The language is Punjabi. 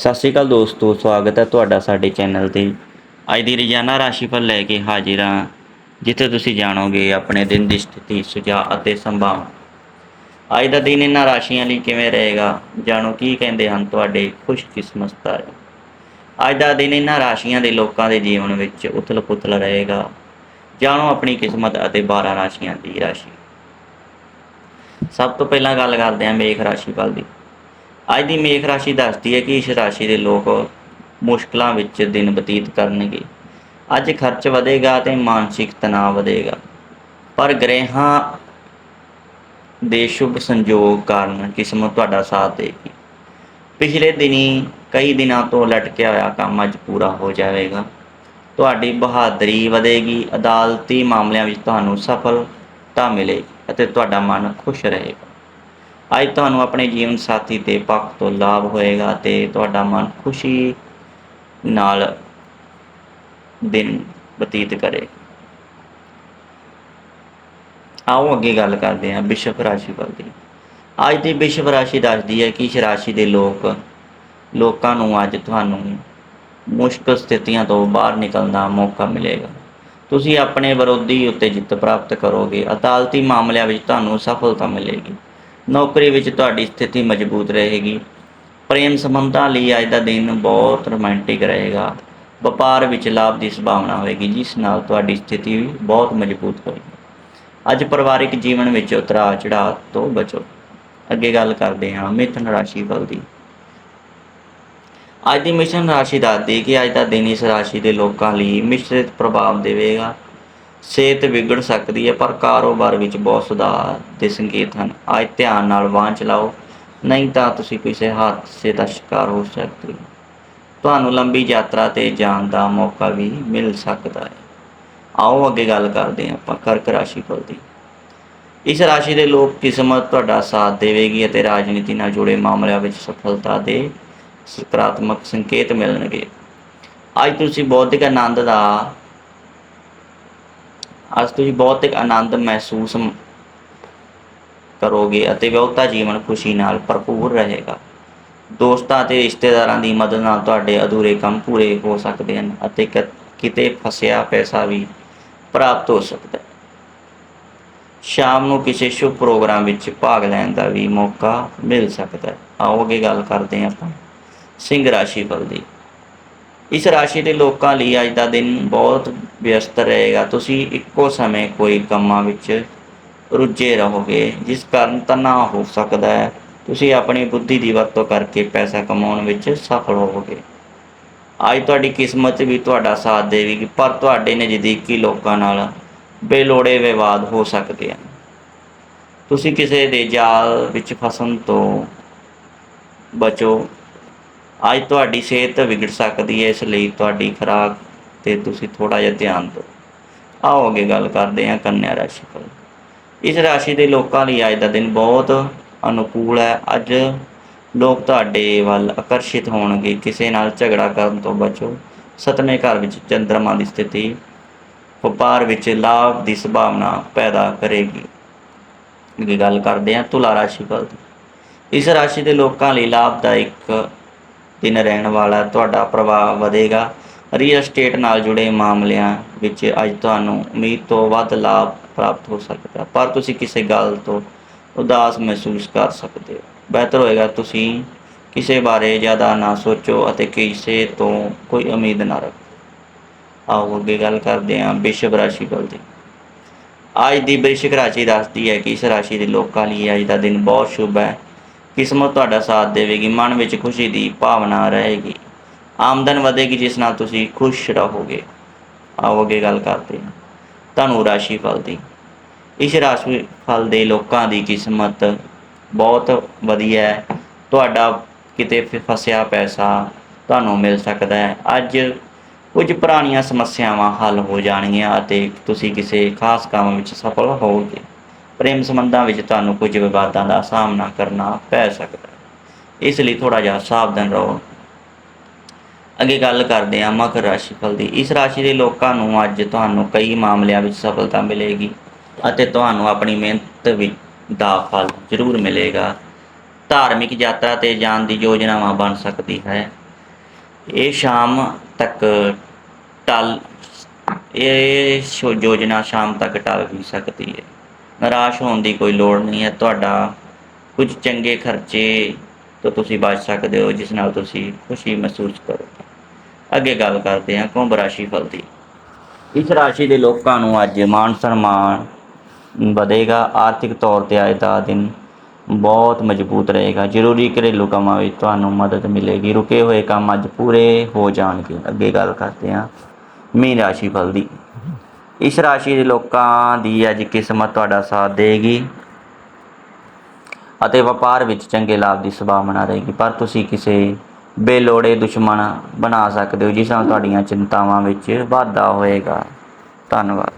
ਸਤਿ ਸ਼੍ਰੀ ਅਕਾਲ ਦੋਸਤੋ, ਸਵਾਗਤ ਹੈ ਤੁਹਾਡਾ ਸਾਡੇ ਚੈਨਲ ਤੇ। ਅੱਜ ਦੀ ਰੋਜ਼ਾਨਾ ਰਾਸ਼ੀਫਲ ਲੈ ਕੇ ਹਾਜ਼ਰ ਹਾਂ, ਜਿੱਥੇ ਤੁਸੀਂ ਜਾਣੋਗੇ ਆਪਣੇ ਦਿਨ ਦੀ ਸਥਿਤੀ, ਸੁਝਾਅ ਅਤੇ ਸੰਭਾਵਨਾ। ਅੱਜ ਦਾ ਦਿਨ ਇਹਨਾਂ ਰਾਸ਼ੀਆਂ ਲਈ ਕਿਵੇਂ ਰਹੇਗਾ, ਜਾਣੋ ਕੀ ਕਹਿੰਦੇ ਹਨ ਤੁਹਾਡੇ ਖੁਸ਼ਕਿਸਮਤ ਤਾਰੇ ਅੱਜ ਦਾ ਦਿਨ ਇਹਨਾਂ ਰਾਸ਼ੀਆਂ ਦੇ ਲੋਕਾਂ ਦੇ ਜੀਵਨ ਵਿੱਚ ਉਥਲ-ਪੁਥਲ ਰਹੇਗਾ। ਜਾਣੋ ਆਪਣੀ ਕਿਸਮਤ ਅਤੇ 12 ਰਾਸ਼ੀਆਂ ਦੀ ਰਾਸ਼ੀ। ਸਭ ਤੋਂ ਪਹਿਲਾਂ ਗੱਲ ਕਰਦੇ ਹਾਂ ਮੇਖ ਰਾਸ਼ੀ ਫਲ ਦੀ। ਅੱਜ ਦੀ ਮੇਖ ਰਾਸ਼ੀ ਦੱਸਦੀ ਹੈ ਕਿ ਇਸ ਰਾਸ਼ੀ ਦੇ ਲੋਕ ਮੁਸ਼ਕਲਾਂ ਵਿੱਚ ਦਿਨ ਬਤੀਤ ਕਰਨਗੇ। ਅੱਜ ਖਰਚ ਵਧੇਗਾ ਤੇ ਮਾਨਸਿਕ ਤਣਾਅ ਵਧੇਗਾ। ਪਰ ਗ੍ਰਹਿਾਂ ਦੇ ਸ਼ੁਭ ਸੰਜੋਗ ਕਾਰਨ ਕਿਸਮਤ ਤੁਹਾਡਾ ਸਾਥ ਦੇਗੀ ਪਿਛਲੇ ਦਿਨੀ ਕਈ ਦਿਨਾਂ ਤੋਂ ਲਟਕਿਆ ਹੋਇਆ ਕੰਮ ਅੱਜ ਪੂਰਾ ਹੋ ਜਾਵੇਗਾ। ਤੁਹਾਡੀ ਬਹਾਦਰੀ ਵਧੇਗੀ, ਅਦਾਲਤੀ ਮਾਮਲਿਆਂ ਵਿੱਚ ਤੁਹਾਨੂੰ ਸਫਲਤਾ ਮਿਲੇਗੀ ਅਤੇ ਤੁਹਾਡਾ ਮਨ ਖੁਸ਼ ਰਹੇਗਾ। ਅੱਜ ਤੁਹਾਨੂੰ ਆਪਣੇ ਜੀਵਨ ਸਾਥੀ ਦੇ ਪੱਖ ਤੋਂ ਲਾਭ ਹੋਏਗਾ ਤੇ ਤੁਹਾਡਾ ਮਨ ਖੁਸ਼ੀ ਨਾਲ ਦਿਨ ਬਤੀਤ ਕਰੇ। ਆਓ ਅੱਗੇ ਗੱਲ ਕਰਦੇ ਹਾਂ ਵਿਸ਼ਵ ਰਾਸ਼ੀ ਰਾਸ਼ੀਫਲ ਦੀ। ਅੱਜ ਦੀ ਵਿਸ਼ਵ ਰਾਸ਼ੀ ਦੱਸਦੀ ਹੈ ਕਿ ਇਸ ਰਾਸ਼ੀ ਦੇ ਲੋਕ, ਲੋਕਾਂ ਨੂੰ ਅੱਜ ਤੁਹਾਨੂੰ ਮੁਸ਼ਕਲ ਸਥਿਤੀਆਂ ਤੋਂ ਬਾਹਰ ਨਿਕਲਣ ਦਾ ਮੌਕਾ ਮਿਲੇਗਾ। ਤੁਸੀਂ ਆਪਣੇ ਵਿਰੋਧੀ ਉੱਤੇ ਜਿੱਤ ਪ੍ਰਾਪਤ ਕਰੋਗੇ, ਅਦਾਲਤੀ ਮਾਮਲਿਆਂ ਵਿੱਚ ਤੁਹਾਨੂੰ ਸਫਲਤਾ ਮਿਲੇਗੀ। ਨੌਕਰੀ ਵਿੱਚ ਤੁਹਾਡੀ ਸਥਿਤੀ ਮਜ਼ਬੂਤ ਰਹੇਗੀ। ਪ੍ਰੇਮ ਸੰਬੰਧਾਂ ਲਈ ਅੱਜ ਦਾ ਦਿਨ ਬਹੁਤ ਰੋਮਾਂਟਿਕ ਰਹੇਗਾ। ਵਪਾਰ ਵਿੱਚ ਲਾਭ ਦੀ ਸੰਭਾਵਨਾ ਹੋਵੇਗੀ, ਜਿਸ ਨਾਲ ਤੁਹਾਡੀ ਸਥਿਤੀ ਵੀ ਬਹੁਤ ਮਜ਼ਬੂਤ ਹੋਏਗੀ ਅੱਜ ਪਰਿਵਾਰਿਕ ਜੀਵਨ ਵਿੱਚ ਉਤਰਾਅ ਚੜਾਅ ਤੋਂ ਬਚੋ। ਅੱਗੇ ਗੱਲ ਕਰਦੇ ਹਾਂ ਮਿਥੁਨ ਰਾਸ਼ੀ ਫਲ ਦੀ। ਅੱਜ ਦੀ ਮਿਸ਼ਨ ਰਾਸ਼ੀ ਦੱਸਦੀ ਕਿ ਅੱਜ ਦਾ ਦਿਨ ਇਸ ਰਾਸ਼ੀ ਦੇ ਲੋਕਾਂ ਲਈ ਮਿਸ਼ਰਿਤ ਪ੍ਰਭਾਵ ਦੇਵੇਗਾ। ਸਿਹਤ ਵਿਗੜ ਸਕਦੀ ਹੈ, ਪਰ ਕਾਰੋਬਾਰ ਵਿੱਚ ਬਹੁਤ ਸੁਧਾਰ ਦੇ ਸੰਕੇਤ ਹਨ। ਅੱਜ ਧਿਆਨ ਨਾਲ ਵਾਹਨ ਚਲਾਓ, ਨਹੀਂ ਤਾਂ ਤੁਸੀਂ ਕਿਸੇ ਹਾਦਸੇ ਦਾ ਸ਼ਿਕਾਰ ਹੋ ਸਕਦੇ ਹੋ। ਤੁਹਾਨੂੰ ਲੰਬੀ ਯਾਤਰਾ ਤੇ ਜਾਣ ਦਾ ਮੌਕਾ ਵੀ ਮਿਲ ਸਕਦਾ ਹੈ। ਆਓ ਅੱਗੇ ਗੱਲ ਕਰਦੇ ਹਾਂ ਆਪਾਂ ਕਰਕ ਰਾਸ਼ੀ ਫਲ ਦੀ। ਇਸ ਰਾਸ਼ੀ ਦੇ ਲੋਕ ਕਿਸਮਤ ਤੁਹਾਡਾ ਸਾਥ ਦੇਵੇਗੀ ਅਤੇ ਰਾਜਨੀਤੀ ਨਾਲ ਜੁੜੇ ਮਾਮਲਿਆਂ ਵਿੱਚ ਸਫਲਤਾ ਦੇ ਸਕਾਰਾਤਮਕ ਸੰਕੇਤ ਮਿਲਣਗੇ। ਅੱਜ ਤੁਸੀਂ ਬੌਧਿਕ ਆਨੰਦ ਦਾ ਅੱਜ ਤੁਸੀਂ ਬੌਧਿਕ ਆਨੰਦ ਮਹਿਸੂਸ ਕਰੋਗੇ ਅਤੇ ਵਿਆਹੁਤਾ ਜੀਵਨ ਖੁਸ਼ੀ ਨਾਲ ਭਰਪੂਰ ਰਹੇਗਾ। ਦੋਸਤਾਂ ਅਤੇ ਰਿਸ਼ਤੇਦਾਰਾਂ ਦੀ ਮਦਦ ਨਾਲ ਤੁਹਾਡੇ ਅਧੂਰੇ ਕੰਮ ਪੂਰੇ ਹੋ ਸਕਦੇ ਹਨ ਅਤੇ ਕਿਤੇ ਫਸਿਆ ਪੈਸਾ ਵੀ ਪ੍ਰਾਪਤ ਹੋ ਸਕਦਾ ਹੈ। ਸ਼ਾਮ ਨੂੰ ਕਿਸੇ ਸ਼ੁਭ ਪ੍ਰੋਗਰਾਮ ਵਿੱਚ ਭਾਗ ਲੈਣ ਦਾ ਵੀ ਮੌਕਾ ਮਿਲ ਸਕਦਾ ਹੈ। ਆਓ ਅੱਗੇ ਗੱਲ ਕਰਦੇ ਹਾਂ ਆਪਾਂ ਸਿੰਘ ਰਾਸ਼ੀ ਫਲ ਦੀ। ਇਸ ਰਾਸ਼ੀ ਦੇ ਲੋਕਾਂ ਲਈ ਅੱਜ ਦਾ ਦਿਨ ਬਹੁਤ ਵਿਅਸਤ ਰਹੇਗਾ। ਤੁਸੀਂ ਇੱਕੋ ਸਮੇਂ ਕੋਈ ਕੰਮਾਂ ਵਿੱਚ ਰੁੱਝੇ ਰਹੋਗੇ, ਜਿਸ ਕਾਰਨ ਤਣਾਅ ਹੋ ਸਕਦਾ ਹੈ। ਤੁਸੀਂ ਆਪਣੀ ਬੁੱਧੀ ਦੀ ਵਰਤੋਂ ਕਰਕੇ ਪੈਸਾ ਕਮਾਉਣ ਵਿੱਚ ਸਫਲ ਹੋਵੋਗੇ। ਅੱਜ ਤੁਹਾਡੀ ਕਿਸਮਤ ਵੀ ਤੁਹਾਡਾ ਸਾਥ ਦੇਵੇਗੀ, ਪਰ ਤੁਹਾਡੇ ਨਜ਼ਦੀਕੀ ਲੋਕਾਂ ਨਾਲ ਬੇਲੋੜੇ ਵਿਵਾਦ ਹੋ ਸਕਦੇ ਹਨ। ਤੁਸੀਂ ਕਿਸੇ ਦੇ ਜਾਲ ਵਿੱਚ ਫਸਣ ਤੋਂ ਬਚੋ। ਅੱਜ ਤੁਹਾਡੀ ਸਿਹਤ ਵਿਗੜ ਸਕਦੀ ਹੈ, ਇਸ ਲਈ ਤੁਹਾਡੀ ਖੁਰਾਕ ਤੇ ਤੁਸੀਂ ਥੋੜਾ ਜਿਹਾ ਧਿਆਨ ਦਿਓ। ਆਓ ਅੱਗੇ ਗੱਲ ਕਰਦੇ ਹਾਂ ਕੰਨਿਆ ਰਾਸ਼ੀ ਫਲ ਇਸ ਰਾਸ਼ੀ ਦੇ ਲੋਕਾਂ ਲਈ ਅੱਜ ਦਾ ਦਿਨ ਬਹੁਤ ਅਨੁਕੂਲ ਹੈ। ਅੱਜ ਲੋਕ ਤੁਹਾਡੇ ਵੱਲ ਆਕਰਸ਼ਿਤ ਹੋਣਗੇ। ਕਿਸੇ ਨਾਲ ਝਗੜਾ ਕਰਨ ਤੋਂ ਬਚੋ। ਸਤਵੇਂ ਘਰ ਵਿੱਚ ਚੰਦਰਮਾ ਦੀ ਸਥਿਤੀ ਵਪਾਰ ਵਿੱਚ ਲਾਭ ਦੀ ਸੰਭਾਵਨਾ ਪੈਦਾ ਕਰੇਗੀ। ਅੱਗੇ ਗੱਲ ਕਰਦੇ ਹਾਂ ਤੁਲਾ ਰਾਸ਼ੀ ਫਲ ਦੀ ਇਸ ਰਾਸ਼ੀ ਦੇ ਲੋਕਾਂ ਲਈ ਲਾਭਦਾਇਕ ਦਿਨ ਰਹਿਣ ਵਾਲਾ ਤੁਹਾਡਾ ਪ੍ਰਭਾਵ ਵਧੇਗਾ। ਰੀਅਲ ਅਸਟੇਟ ਨਾਲ ਜੁੜੇ ਮਾਮਲਿਆਂ ਵਿੱਚ ਅੱਜ ਤੁਹਾਨੂੰ ਉਮੀਦ ਤੋਂ ਵੱਧ ਲਾਭ ਪ੍ਰਾਪਤ ਹੋ ਸਕਦਾ ਪਰ ਤੁਸੀਂ ਕਿਸੇ ਗੱਲ ਤੋਂ ਉਦਾਸ ਮਹਿਸੂਸ ਕਰ ਸਕਦੇ ਹੋ। ਬਿਹਤਰ ਹੋਏਗਾ ਤੁਸੀਂ ਕਿਸੇ ਬਾਰੇ ਜ਼ਿਆਦਾ ਨਾ ਸੋਚੋ ਅਤੇ ਕਿਸੇ ਤੋਂ ਕੋਈ ਉਮੀਦ ਨਾ ਰੱਖੋ। ਆਓ ਅੱਗੇ ਗੱਲ ਕਰਦੇ ਹਾਂ ਵਿਸ਼ਵ ਰਾਸ਼ੀ ਫਲ ਦੀ। ਅੱਜ ਦੀ ਬ੍ਰਿਸ਼ਕ ਰਾਸ਼ੀ ਦੱਸਦੀ ਹੈ ਕਿ ਇਸ ਰਾਸ਼ੀ ਦੇ ਲੋਕਾਂ ਲਈ ਅੱਜ ਦਾ ਦਿਨ ਬਹੁਤ ਸ਼ੁਭ ਹੈ। ਕਿਸਮਤ ਤੁਹਾਡਾ ਸਾਥ ਦੇਵੇਗੀ, ਮਨ ਵਿੱਚ ਖੁਸ਼ੀ ਦੀ ਭਾਵਨਾ ਰਹੇਗੀ। ਆਮਦਨ ਵਧੇਗੀ ਜਿਸ ਨਾਲ ਤੁਸੀਂ ਖੁਸ਼ ਰਹੋਗੇ। ਆਓ ਅੱਗੇ ਗੱਲ ਕਰਦੇ ਹਾਂ। ਧਨੂ ਰਾਸ਼ੀ ਫਲ ਦੀ। ਇਸ ਰਾਸ਼ੀ ਫਲ ਦੇ ਲੋਕਾਂ ਦੀ ਕਿਸਮਤ ਬਹੁਤ ਵਧੀਆ ਹੈ। ਤੁਹਾਡਾ ਕਿਤੇ ਫ- ਫਸਿਆ ਪੈਸਾ ਤੁਹਾਨੂੰ ਮਿਲ ਸਕਦਾ ਹੈ। ਅੱਜ ਕੁਝ ਪੁਰਾਣੀਆਂ ਸਮੱਸਿਆਵਾਂ ਹੱਲ ਹੋ ਜਾਣਗੀਆਂ ਅਤੇ ਤੁਸੀਂ ਕਿਸੇ ਖਾਸ ਕੰਮ ਵਿੱਚ ਸਫਲ ਹੋਵੋਗੇ। ਪ੍ਰੇਮ ਸੰਬੰਧਾਂ ਵਿੱਚ ਤੁਹਾਨੂੰ ਕੁਝ ਵਿਵਾਦਾਂ ਦਾ ਸਾਹਮਣਾ ਕਰਨਾ ਪੈ ਸਕਦਾ ਹੈ। ਇਸ ਲਈ ਥੋੜਾ ਜਿਹਾ ਸਾਵਧਾਨ ਰਹੋ। ਅੱਗੇ ਗੱਲ ਕਰਦੇ ਹਾਂ ਮਕਰ ਰਾਸ਼ੀ ਫਲ ਦੀ। ਇਸ ਰਾਸ਼ੀ ਦੇ ਲੋਕਾਂ ਨੂੰ ਅੱਜ ਤੁਹਾਨੂੰ ਕਈ ਮਾਮਲਿਆਂ ਵਿੱਚ ਸਫਲਤਾ ਮਿਲੇਗੀ ਅਤੇ ਤੁਹਾਨੂੰ ਆਪਣੀ ਮਿਹਨਤ ਵਿੱਚ ਦਾ ਫਲ ਜ਼ਰੂਰ ਮਿਲੇਗਾ। ਧਾਰਮਿਕ ਯਾਤਰਾ ਤੇ ਜਾਣ ਦੀ ਯੋਜਨਾਵਾਂ ਬਣ ਸਕਦੀ ਹੈ। ਇਹ ਸ਼ਾਮ ਤੱਕ ਟਲ ਇਹ ਸ਼ੋ- ਯੋਜਨਾ ਸ਼ਾਮ ਤੱਕ ਟਲ ਵੀ ਸਕਦੀ ਹੈ। ਨਿਰਾਸ਼ ਹੋਣ ਦੀ ਕੋਈ ਲੋੜ ਨਹੀਂ ਹੈ। ਤੁਹਾਡਾ ਕੁਝ ਚੰਗੇ ਖਰਚੇ ਤੋਂ ਤੁਸੀਂ ਬਚ ਸਕਦੇ ਹੋ, ਜਿਸ ਨਾਲ ਤੁਸੀਂ ਖੁਸ਼ੀ ਮਹਿਸੂਸ ਕਰੋਗੇ। ਅੱਗੇ ਗੱਲ ਕਰਦੇ ਹਾਂ ਕੁੰਭ ਰਾਸ਼ੀ ਫਲ ਦੀ। ਇਸ ਰਾਸ਼ੀ ਦੇ ਲੋਕਾਂ ਨੂੰ ਅੱਜ ਮਾਨ ਸਨਮਾਨ ਵਧੇਗਾ। ਆਰਥਿਕ ਤੌਰ ਤੇ ਅੱਜ ਦਾ ਦਿਨ ਬਹੁਤ ਮਜ਼ਬੂਤ ਰਹੇਗਾ। ਜ਼ਰੂਰੀ ਘਰੇਲੂ ਕੰਮਾਂ ਵਿੱਚ ਤੁਹਾਨੂੰ ਮਦਦ ਮਿਲੇਗੀ। ਰੁਕੇ ਹੋਏ ਕੰਮ ਅੱਜ ਪੂਰੇ ਹੋ ਜਾਣਗੇ। ਅੱਗੇ ਗੱਲ ਕਰਦੇ ਹਾਂ, ਮੀਨ ਰਾਸ਼ੀ ਫਲ ਦੀ। ਇਸ ਰਾਸ਼ੀ ਦੇ ਲੋਕਾਂ ਦੀ ਅੱਜ ਕਿਸਮਤ ਤੁਹਾਡਾ ਸਾਥ ਦੇਗੀ ਅਤੇ ਵਪਾਰ ਵਿੱਚ ਚੰਗੇ ਲਾਭ ਦੀ ਸੰਭਾਵਨਾ ਰਹੇਗੀ। ਪਰ ਤੁਸੀਂ ਕਿਸੇ ਬੇਲੋੜੇ ਦੁਸ਼ਮਣ ਬਣਾ ਸਕਦੇ ਹੋ ਜਿਸ ਨਾਲ ਤੁਹਾਡੀਆਂ ਚਿੰਤਾਵਾਂ ਵਿੱਚ ਵਾਧਾ ਹੋਏਗਾ। ਧੰਨਵਾਦ।